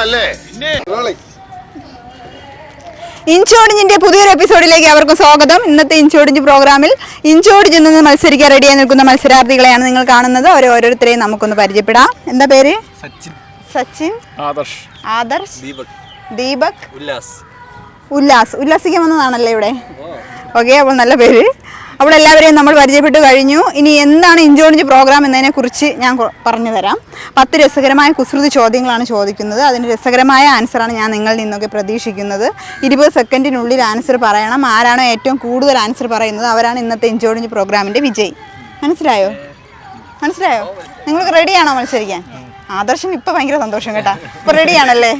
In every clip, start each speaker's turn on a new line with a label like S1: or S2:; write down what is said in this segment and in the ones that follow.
S1: അല്ലേ?
S2: ഇഞ്ചോടിഞ്ചിന്റെ പുതിയൊരു എപ്പിസോഡിലേക്ക് അവർക്കും സ്വാഗതം. ഇന്നത്തെ ഇഞ്ചോടിഞ്ച് പ്രോഗ്രാമിൽ ഇഞ്ചോടിഞ്ചിൽ നിന്ന് മത്സരിക്കാൻ റെഡിയായി നിൽക്കുന്ന മത്സരാർത്ഥികളെയാണ് നിങ്ങൾ കാണുന്നത്. അവർ ഓരോരുത്തരെയും നമുക്കൊന്ന് പരിചയപ്പെടാം. എന്താ പേര്?
S3: സച്ചിൻ.
S2: സച്ചിൻ.
S3: ആദർശ്.
S2: ആദർശ്.
S3: ദീപക്.
S2: ദീപക്.
S3: ഉല്ലാസ്.
S2: ഉല്ലാസ്. ഉല്ലാസിക്കാൻ വന്നതാണല്ലേ ഇവിടെ? ഓക്കെ അപ്പോൾ നല്ല പേര്. അപ്പോൾ എല്ലാവരെയും നമ്മൾ പരിചയപ്പെട്ട് കഴിഞ്ഞു. ഇനി എന്താണ് ഇഞ്ചോണിഞ്ച് പ്രോഗ്രാം എന്നതിനെക്കുറിച്ച് ഞാൻ പറഞ്ഞു തരാം. പത്ത് രസകരമായ കുസൃതി ചോദ്യങ്ങളാണ് ചോദിക്കുന്നത്. അതിന് രസകരമായ ആൻസറാണ് ഞാൻ നിങ്ങളിൽ നിന്നൊക്കെ പ്രതീക്ഷിക്കുന്നത്. ഇരുപത് സെക്കൻഡിനുള്ളിൽ ആൻസർ പറയണം. ആരാണോ ഏറ്റവും കൂടുതൽ ആൻസർ പറയുന്നത്? അവരാണ് ഇന്നത്തെ ഇഞ്ചോണിഞ്ച് പ്രോഗ്രാമിന്റെ വിജയി. മനസ്സിലായോ? മനസ്സിലായോ? നിങ്ങൾക്ക് റെഡിയാണോ മത്സരിക്കാൻ? ആദർശം ഇപ്പം ഭയങ്കര സന്തോഷം കേട്ടോ. ഇപ്പോൾ റെഡിയാണല്ലേ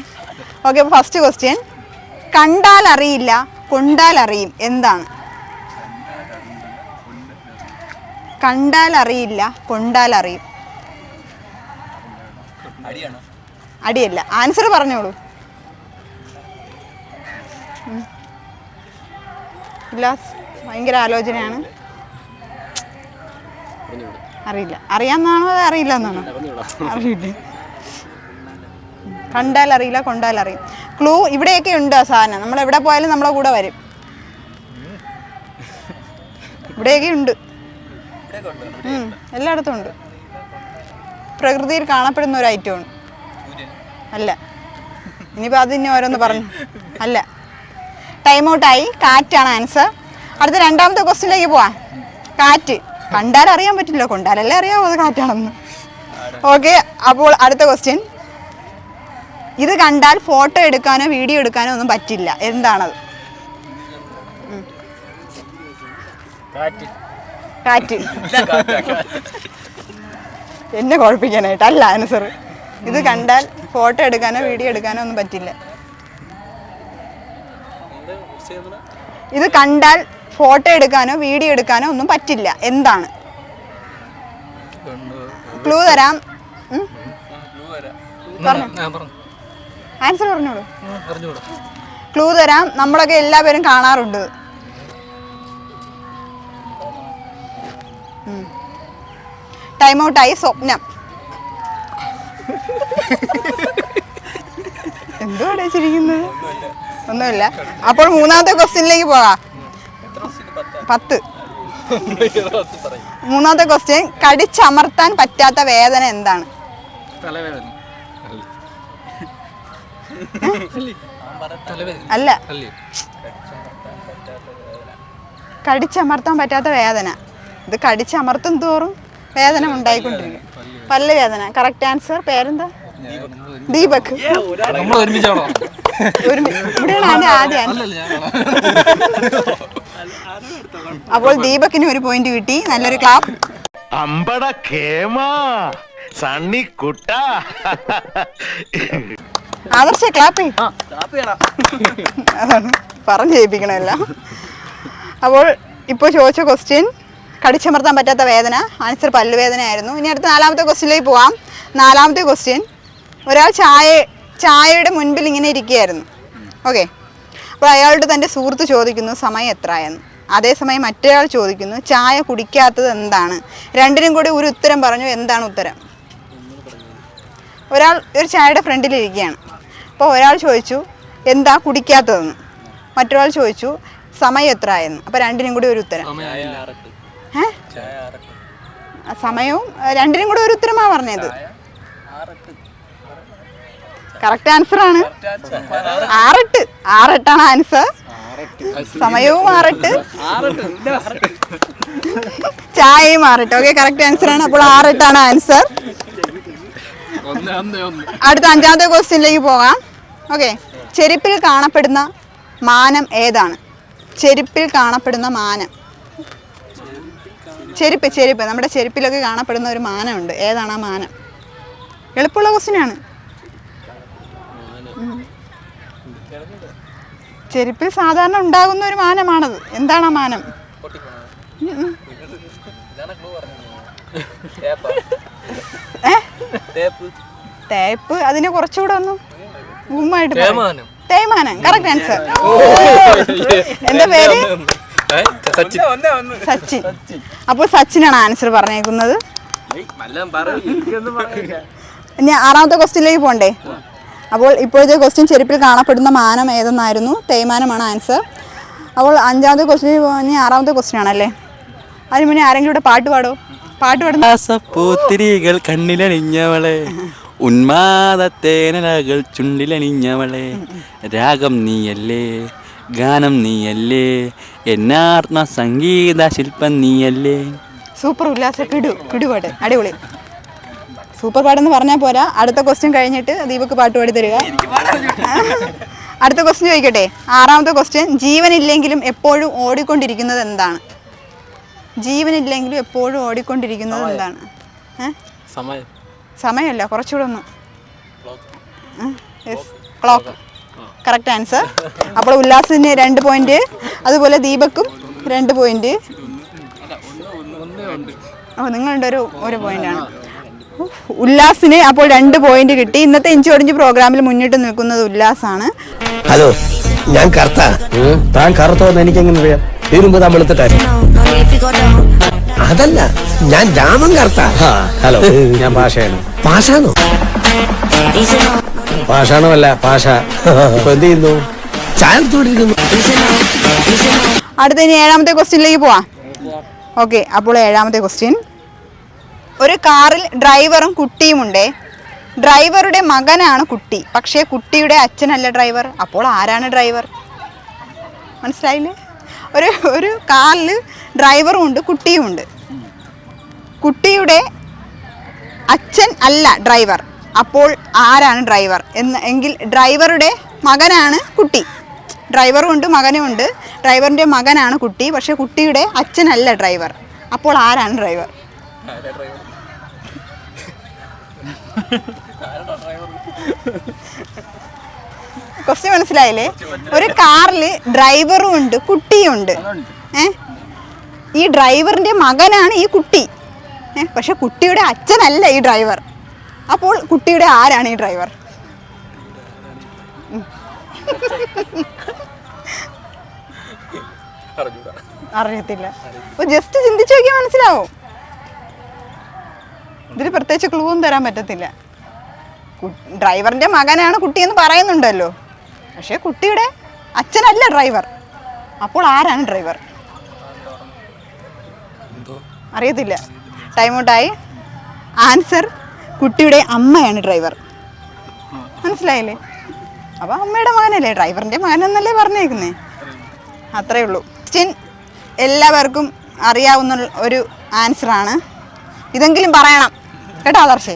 S2: ഓക്കെ അപ്പോൾ ഫസ്റ്റ് ക്വസ്റ്റ്യൻ കണ്ടാൽ അറിയില്ല കൊണ്ടാൽ അറിയും എന്താണ്? കണ്ടാൽ അറിയില്ല കൊണ്ടാൽ അറിയും അടിയല്ല ആൻസർ പറഞ്ഞോളൂ. ഇല്ല ഭയങ്കര ആലോചനയാണ്. അറിയില്ല. അറിയാന്നാണോ അതോ അറിയില്ല എന്നാണോ അറിയില്ല. കണ്ടാൽ അറിയില്ല കൊണ്ടാൽ അറിയും ക്ലൂ ഇവിടെയൊക്കെ ഉണ്ട് ആ സാധനം. നമ്മൾ എവിടെ പോയാലും നമ്മളെ കൂടെ വരും. ഇവിടെയൊക്കെ ഉണ്ട്. എല്ലായിടത്തും ഉണ്ട്. പ്രകൃതിയിൽ കാണപ്പെടുന്ന ഒരു ഐറ്റം ആണ്. അല്ല. ഇനിയിപ്പോൾ അത് ഇനി ഓരോന്ന് പറഞ്ഞു. അല്ല. ടൈം ഔട്ടായി കാറ്റാണ് ആൻസർ അടുത്ത രണ്ടാമത്തെ ക്വസ്റ്റിനിലേക്ക് പോവാം. കാറ്റ്. കണ്ടാൽ അറിയാൻ പറ്റില്ല. കൊണ്ടാലല്ലേ അറിയാമോ അത് കാറ്റാണെന്ന്. ഓക്കെ അപ്പോൾ അടുത്ത ക്വസ്റ്റ്യൻ ഇത് കണ്ടാൽ ഫോട്ടോ എടുക്കാനോ വീഡിയോ എടുക്കാനോ ഒന്നും പറ്റില്ല. എന്താണത്?
S3: കാറ്റ്.
S2: കാറ്റ്. എന്നെ കുഴപ്പിക്കാനായിട്ടല്ല അല്ല ആൻസർ ഇത് കണ്ടാൽ ഫോട്ടോ എടുക്കാനോ വീഡിയോ എടുക്കാനോ ഒന്നും പറ്റില്ല. ഇത് കണ്ടാൽ ഫോട്ടോ എടുക്കാനോ വീഡിയോ എടുക്കാനോ ഒന്നും പറ്റില്ല. എന്താണ്? ക്ലൂ തരാം. ആൻസർ പറഞ്ഞോളൂ. ക്ലൂ തരാം. നമ്മളൊക്കെ എല്ലാവരും കാണാറുണ്ട്. ടൈം ഔട്ട് ആയി സ്വപ്നം. എന്തുവാണ് ചിരിക്കുന്നത് ഒന്നുമില്ല. അപ്പോൾ മൂന്നാമത്തെ ക്വസ്റ്റ്യനിലേക്ക് പോകാം. പത്ത്. മൂന്നാമത്തെ ക്വസ്റ്റ്യൻ കടിച്ചമർത്താൻ പറ്റാത്ത വേദന എന്താണ്? അല്ലേ. കടിച്ചമർത്താൻ പറ്റാത്ത വേദന. ഇത് കടിച്ചമർത്തും തോറും വേദന ഉണ്ടായിക്കൊണ്ടിരിക്കും. പല്ല് വേദന. കറക്റ്റ് ആൻസർ പേരെന്താ? ദീപക്. ഇവിടെയാണ് ആദ്യം. അപ്പോൾ ദീപക്കിന് ഒരു പോയിന്റ് കിട്ടി. നല്ലൊരു ക്ലാപ്പ്
S1: അമ്പട കേമാ സണ്ണി കുട്ട.
S2: ആദർശ ക്ലാപ്പ് അതാണ് പറഞ്ഞു ചെയ്യിപ്പിക്കണമല്ല അപ്പോൾ ഇപ്പോൾ ചോദിച്ച ക്വസ്റ്റ്യൻ കടിച്ചമർത്താൻ പറ്റാത്ത വേദന ആൻസർ പല്ലുവേദന ആയിരുന്നു ഇനി അടുത്ത നാലാമത്തെ ക്വസ്റ്റ്യനിലേക്ക് പോവാം. നാലാമത്തെ ക്വസ്റ്റ്യൻ ഒരാൾ ചായ ചായയുടെ മുൻപിൽ ഇങ്ങനെ ഇരിക്കുകയായിരുന്നു. ഓക്കെ അപ്പോൾ അയാളുടെ തന്റെ സുഹൃത്ത് ചോദിക്കുന്നു സമയം എത്രയെന്ന് അതേസമയം മറ്റൊരാൾ ചോദിക്കുന്നു ചായ കുടിക്കാത്തത് എന്താണ്? രണ്ടിനും കൂടി ഒരു ഉത്തരം പറഞ്ഞു എന്താണ് ഉത്തരം? ഒരാൾ ഒരു ചായയുടെ ഫ്രണ്ടിൽ ഇരിക്കുകയാണ്. അപ്പോൾ ഒരാൾ ചോദിച്ചു എന്താ കുടിക്കാത്തതെന്ന്? മറ്റൊരാൾ ചോദിച്ചു സമയം എത്ര എന്ന് അപ്പോൾ രണ്ടിനും കൂടി ഒരു ഉത്തരം. സമയവും രണ്ടിനും കൂടെ ഒരു ഉത്തരമാ പറഞ്ഞത്. കറക്റ്റ് ആൻസർ ആണ്. ആറെട്ട്. ആറെട്ടാണ് ആൻസർ സമയവും ആറെട്ട്. ചായയും ആറെട്ട്. ഓക്കെ കറക്റ്റ് ആൻസർ ആണ്. അപ്പോൾ ആറെട്ടാണ് ആൻസർ അടുത്ത അഞ്ചാമത്തെ ക്വസ്റ്റ്യനിലേക്ക് പോകാം. ഓക്കെ ചെരുപ്പിൽ കാണപ്പെടുന്ന മാനം ഏതാണ്? ചെരുപ്പിൽ കാണപ്പെടുന്ന മാനം. ചെരുപ്പ് ചെരുപ്പ്. നമ്മുടെ ചെരുപ്പിലൊക്കെ കാണപ്പെടുന്ന ഒരു മാനമുണ്ട്. ഏതാണ് ആ മാനം? എളുപ്പമുള്ള ക്വസ്റ്റിനാണ്. ചെരുപ്പിൽ സാധാരണ ഉണ്ടാകുന്ന ഒരു മാനമാണത്. എന്താണ് ആ മാനം? തേപ്പ്. അതിന് കുറച്ചുകൂടെ ഒന്നും ഗുമ്മായിട്ട്.
S3: തേയ്മാനം.
S2: കറക്റ്റ് ആൻസർ എന്റെ പേര്?
S3: സച്ചിൻ.
S2: അപ്പോൾ സച്ചിനാണ് ആൻസർ പറഞ്ഞേക്കുന്നത്. ഇനി ആറാമത്തെ ക്വസ്റ്റ്യനിലേക്ക് പോണ്ടേ? അപ്പോൾ ഇപ്പോഴത്തെ ക്വസ്റ്റ്യൻ ചെരുപ്പിൽ കാണപ്പെടുന്ന മാനം ഏതെന്നായിരുന്നു? തേയ്മാനമാണ് ആൻസർ. അപ്പോൾ അഞ്ചാമത്തെ ക്വസ്റ്റ്യൻ ഇനി ആറാമത്തെ ക്വസ്റ്റ്യൻ ആണല്ലേ അതിന് മുന്നേ ആരെങ്കിലും ഇവിടെ പാട്ട് പാടോ? പാട്ട് പാടുന്ന
S4: പൂത്തിരികൾ കണ്ണിലണിഞ്ഞവളെ ഉന്മാദത്തേനകൾ ചുണ്ടിലണിഞ്ഞവളെ രാഗം നീയല്ലേ? ഗാനം നീയല്ലേ? എന്നാത്മ സംഗീത ശില്പം നീയല്ലേ?
S2: സൂപ്പർ ഉല്ലാസ കിടു കിടുപാട്ട് അടിപൊളി. സൂപ്പർ പാട്ടെന്ന് പറഞ്ഞാൽ പോരാ. അടുത്ത ക്വസ്റ്റ്യൻ കഴിഞ്ഞിട്ട് ദീപക്ക് പാട്ട് പാടി തരിക. അടുത്ത ക്വസ്റ്റ്യൻ ചോദിക്കട്ടെ. ആറാമത്തെ ക്വസ്റ്റ്യൻ ജീവനില്ലെങ്കിലും എപ്പോഴും ഓടിക്കൊണ്ടിരിക്കുന്നത് എന്താണ്? ജീവനില്ലെങ്കിലും എപ്പോഴും ഓടിക്കൊണ്ടിരിക്കുന്നത് എന്താണ്? സമയമല്ല കുറച്ചുകൂടെ ഒന്ന്. ക്ലോക്ക് കറക്റ്റ് ആൻസർ അപ്പോൾ ഉല്ലാസിന് രണ്ട് പോയിന്റ് അതുപോലെ ദീപക്കും രണ്ട് പോയിന്റ് ഓ നിങ്ങളുടെ ഒരു ഒരു പോയിന്റാണ് ഉല്ലാസിന് അപ്പോൾ രണ്ട് പോയിന്റ് കിട്ടി. ഇന്നത്തെ എഞ്ചു ഒടിഞ്ഞ് പ്രോഗ്രാമിൽ മുന്നിട്ട് നിൽക്കുന്നത് ഉല്ലാസാണ്.
S5: ഹലോ ഞാൻ കറുത്ത. താൻ കറുത്തോന്ന് എനിക്കെങ്ങനെ അറിയാം? അതല്ല ഞാൻ രാമൻ കറുത്ത. ഹലോ ഞാൻ പാഷയാണ് പാഷാണോ? പാഷാണോ അല്ല പാഷ എന്ത് ചെയ്യുന്നു?
S2: അടുത്ത ഇനി ഏഴാമത്തെ ക്വസ്റ്റ്യനിലേക്ക് പോവാം. ഓക്കെ അപ്പോൾ ഏഴാമത്തെ ക്വസ്റ്റ്യൻ. ഒരു കാറിൽ ഡ്രൈവറും കുട്ടിയുമുണ്ടേ. ഡ്രൈവറുടെ മകനാണ് കുട്ടി. പക്ഷേ കുട്ടിയുടെ അച്ഛനല്ല ഡ്രൈവർ. അപ്പോൾ ആരാണ് ഡ്രൈവർ? മനസ്സിലായില്ലേ? ഒരു ഒരു കാറിൽ ഡ്രൈവറും ഉണ്ട് കുട്ടിയുമുണ്ട്. കുട്ടിയുടെ അച്ഛൻ അല്ല ഡ്രൈവർ. അപ്പോൾ ആരാണ് ഡ്രൈവർ? എന്ന് എങ്കിൽ ഡ്രൈവറുടെ മകനാണ് കുട്ടി. ഡ്രൈവറും ഉണ്ട് മകനും ഉണ്ട്. ഡ്രൈവറിന്റെ മകനാണ് കുട്ടി പക്ഷേ കുട്ടിയുടെ അച്ഛനല്ല ഡ്രൈവർ. അപ്പോൾ ആരാണ് ഡ്രൈവർ? ക്വസ്റ്റ്യൻ മനസ്സിലായില്ലേ? ഒരു കാറിൽ ഡ്രൈവറും ഉണ്ട് കുട്ടിയും ഉണ്ട്. ഏ? ഈ ഡ്രൈവറിന്റെ മകനാണ് ഈ കുട്ടി. ഏ? പക്ഷെ കുട്ടിയുടെ അച്ഛനല്ല ഈ ഡ്രൈവർ. അപ്പോൾ കുട്ടിയുടെ ആരാണ് ഈ ഡ്രൈവർ. അറിയത്തില്ല. അപ്പൊ ജസ്റ്റ് ചിന്തിച്ചു നോക്കിയാൽ മനസ്സിലാവും. ഇതിൽ പ്രത്യേകിച്ച് ക്ലൂ ഒന്നും തരാൻ പറ്റത്തില്ല. ഡ്രൈവറിന്റെ മകനാണ് കുട്ടി എന്ന് പറയുന്നുണ്ടല്ലോ. പക്ഷേ കുട്ടിയുടെ അച്ഛനല്ല ഡ്രൈവർ അപ്പോൾ ആരാണ് ഡ്രൈവർ അറിയത്തില്ല. ടൈം ഔട്ടായി ആൻസർ കുട്ടിയുടെ അമ്മയാണ് ഡ്രൈവർ. മനസ്സിലായില്ലേ? അപ്പോൾ അമ്മയുടെ മകനല്ലേ? ഡ്രൈവറിന്റെ മകനെന്നല്ലേ പറഞ്ഞേക്കുന്നേ? അത്രേ ഉള്ളൂ. ക്വസ്റ്റ്യൻ എല്ലാവർക്കും അറിയാവുന്ന ഒരു ആൻസറാണ് ഇതെങ്കിലും പറയണം. കേട്ടോ ആദർശേ?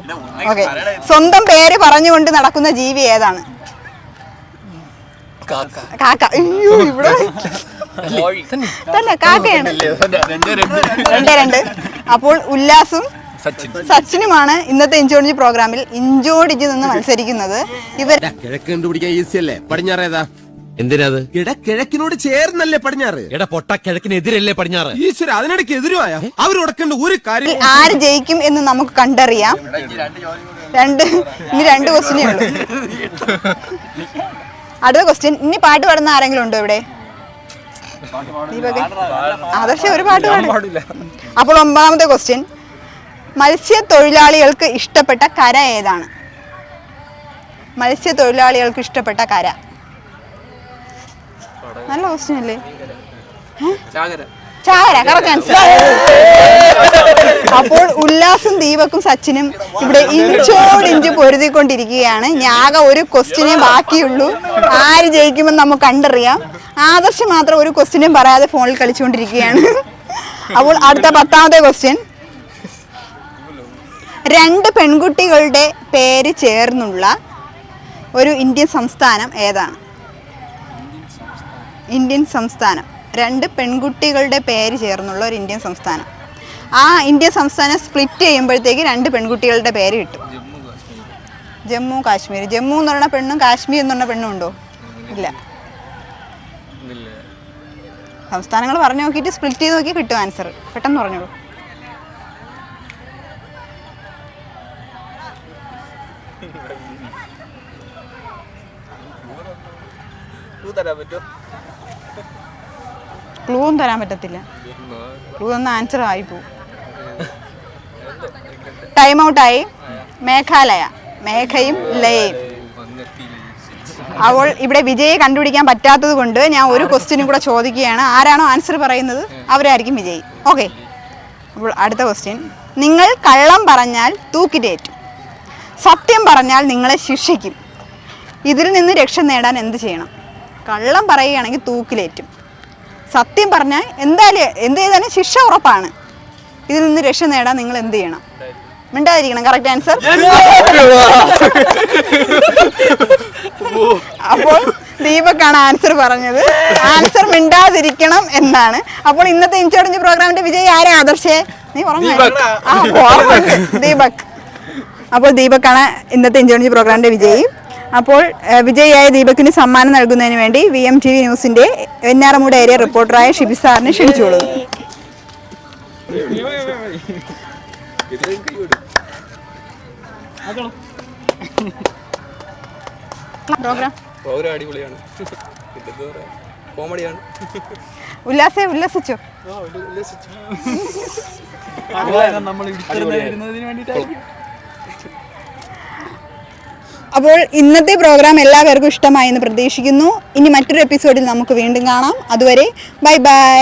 S2: ഓക്കെ സ്വന്തം പേര് പറഞ്ഞുകൊണ്ട് നടക്കുന്ന ജീവി ഏതാണ്?
S3: കാക്ക.
S2: അയ്യോ ഇവിടെ തന്നെ കാക്കയാണ്. രണ്ട് രണ്ട്. അപ്പോൾ ഉല്ലാസും സച്ചിനുമാണ് ഇന്നത്തെ ഇഞ്ചോടിഞ്ച് പ്രോഗ്രാമിൽ ഇഞ്ചോടിഞ്ച് നിന്ന് മത്സരിക്കുന്നത്. ഇവർ
S6: കിഴക്ക് കണ്ടുപിടിക്കാൻ ഈസി അല്ലേ? പടിഞ്ഞാറേതാ
S5: എന്തിനത്?
S6: ഇട കിഴക്കിനോട് ചേർന്നല്ലേ പടിഞ്ഞാറ്?
S5: ഇട പൊട്ട കിഴക്കിനെതിരല്ലേ പടിഞ്ഞാറ്?
S6: ഈശ്വര അതിനിടയ്ക്ക് എതിരുമായ അവർ ഉടക്കേണ്ട ഒരു കാര്യം
S2: ആര് ജയിക്കും എന്ന് നമുക്ക് കണ്ടറിയാം. രണ്ട് ഇനി രണ്ട് ക്വസ്റ്റ്യനേ ഉള്ളൂ. അടുത്ത ക്വസ്റ്റ്യൻ ഇനി പാട്ട് പാടുന്ന ആരെങ്കിലും ഉണ്ടോ ഇവിടെ? ആദർശ ഒരു പാട്ട് പാടില്ല. അപ്പോൾ ഒമ്പതാമത്തെ ക്വസ്റ്റ്യൻ മത്സ്യത്തൊഴിലാളികൾക്ക് ഇഷ്ടപ്പെട്ട കര ഏതാണ്? മത്സ്യത്തൊഴിലാളികൾക്ക് ഇഷ്ടപ്പെട്ട കര. നല്ല ക്വസ്റ്റ്യൻ അല്ലേ?
S3: ചാകര.
S2: ചാര കറക്റ്റ് ആൻസർ അപ്പോൾ ഉല്ലാസും ദീപക്കും സച്ചിനും ഇവിടെ ഇഞ്ചോടിഞ്ച് പൊരുതിക്കൊണ്ടിരിക്കുകയാണ്. ഞാകെ ഒരു ക്വസ്റ്റിനെ ബാക്കിയുള്ളൂ. ആര് ജയിക്കുമെന്ന് നമുക്ക് കണ്ടറിയാം. ആദർശ് മാത്രം ഒരു ക്വസ്റ്റ്യനും പറയാതെ ഫോണിൽ കളിച്ചുകൊണ്ടിരിക്കുകയാണ്. അപ്പോൾ അടുത്ത പത്താമത്തെ ക്വസ്റ്റ്യൻ രണ്ട് പെൺകുട്ടികളുടെ പേര് ചേർന്നുള്ള ഒരു ഇന്ത്യൻ സംസ്ഥാനം ഏതാണ്? ഇന്ത്യൻ സംസ്ഥാനം. രണ്ട് പെൺകുട്ടികളുടെ പേര് ചേർന്നുള്ള ഒരു ഇന്ത്യൻ സംസ്ഥാനം. ആ ഇന്ത്യൻ സംസ്ഥാനം സ്പ്ലിറ്റ് ചെയ്യുമ്പോഴത്തേക്ക് രണ്ട് പെൺകുട്ടികളുടെ പേര് കിട്ടും. ജമ്മു കാശ്മീർ ജമ്മു എന്ന് പറഞ്ഞ പെണ്ണും കാശ്മീർ എന്ന് പറഞ്ഞ പെണ്ണും ഉണ്ടോ? ഇല്ല. സംസ്ഥാനങ്ങൾ പറഞ്ഞു നോക്കിയിട്ട് സ്പ്ലിറ്റ് ചെയ്ത് നോക്കി കിട്ടും ആൻസർ പെട്ടെന്ന് പറഞ്ഞോളൂ. ക്ലൂ ഒന്നും തരാൻ പറ്റത്തില്ല. ക്ലൂ ഒന്ന് ആൻസർ ആയിപ്പോവും ടൈം ഔട്ടായി മേഘാലയ. മേഘയും ലയയും. അപ്പോൾ ഇവിടെ വിജയെ കണ്ടുപിടിക്കാൻ പറ്റാത്തത് കൊണ്ട് ഞാൻ ഒരു ക്വസ്റ്റ്യനും കൂടെ ചോദിക്കുകയാണ്. ആരാണോ ആൻസർ പറയുന്നത്? അവരായിരിക്കും വിജയി. ഓക്കെ അപ്പോൾ അടുത്ത ക്വസ്റ്റ്യൻ നിങ്ങൾ കള്ളം പറഞ്ഞാൽ തൂക്കിലേറ്റും സത്യം പറഞ്ഞാൽ നിങ്ങളെ ശിക്ഷിക്കും. ഇതിൽ നിന്ന് രക്ഷ നേടാൻ എന്ത് ചെയ്യണം? കള്ളം പറയുകയാണെങ്കിൽ തൂക്കിലേറ്റും. സത്യം പറഞ്ഞാൽ എന്തായാലും എന്ത് ചെയ്താലും ശിക്ഷ ഉറപ്പാണ്. ഇതിൽ നിന്ന് രക്ഷ നേടാൻ നിങ്ങൾ എന്ത് ചെയ്യണം? മിണ്ടാതിരിക്കണം. കറക്റ്റ് ആൻസർ അപ്പോൾ ദീപക്കാണ് ആൻസർ പറഞ്ഞത്. ആൻസർ മിണ്ടാതിരിക്കണം എന്നാണ്. അപ്പോൾ ഇന്നത്തെ ഇൻചോർജ് പ്രോഗ്രാമിന്റെ വിജയി ആരാ? ആദർശേ? നീ പറഞ്ഞു ദീപക്. അപ്പോൾ ദീപക്കാണ് ഇന്നത്തെ ഇൻചോർജ് പ്രോഗ്രാമിന്റെ വിജയി. അപ്പോൾ വിജയിയായ ദീപകിന് സമ്മാനം നൽകുന്നതിന് വേണ്ടി വി എം ടി വി ന്യൂസിന്റെ വെഞ്ഞാറമൂട് ഏരിയ റിപ്പോർട്ടറായ ഷിബി സാറിനെ ക്ഷണിച്ചോളൂ ഉല്ലാസേ
S3: പ്രോഗ്രാം അടിപൊളിയാണ് കോമഡിയാണ്.
S2: ഉല്ലാസേ ഉല്ലസിച്ചോ? അപ്പോൾ ഇന്നത്തെ പ്രോഗ്രാം എല്ലാവർക്കും ഇഷ്ടമായി എന്ന് പ്രതീക്ഷിക്കുന്നു. ഇനി മറ്റൊരു എപ്പിസോഡിൽ നമുക്ക് വീണ്ടും കാണാം. അതുവരെ ബൈ ബൈ.